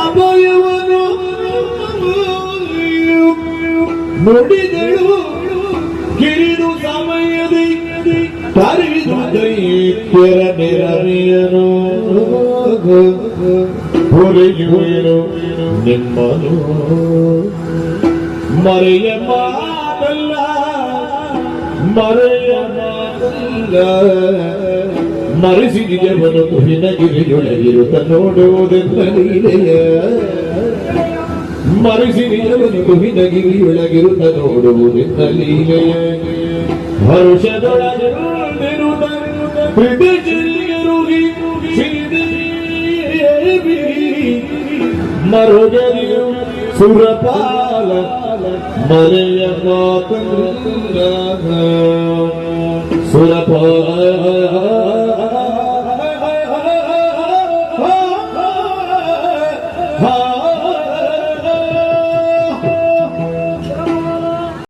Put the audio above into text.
ಅಭಯವನ್ನು ನುಡಿದಳು ಕಿರಿದು ಸಮಯದಿ ಕರಿದು ದೈತ್ಯರ ನೆರವೇನು ಹೊರೆಯುವೆನು ನಿಮ್ಮನು ಮರೆಯ ಮಾತಲ್ಲ ಮರೆಯ ಮಾತಲ್ಲ. ಮರೆಸಿ ನಿಜವನು ಹಿನಗಿರಿಯೊಳಗಿರುತ್ತ ನೋಡುವುದೆಂದ ಲೀಲೆಯ ಮರೆಸಿ ನಿಜವನು ಹಿನಗಿರಿಯೊಳಗಿರುತ್ತ ನೋಡುವುದೆಂದ ಲೀಲೆಯ ಹರುಷದೊಳಗಿರುತ್ತ ಹೃದಯರುಗಿ ಮರುಗರಿಯು ಸುರಪಾಲ ಮನೆಯ ಮಾತಂಗ ಸುರಪಾಲ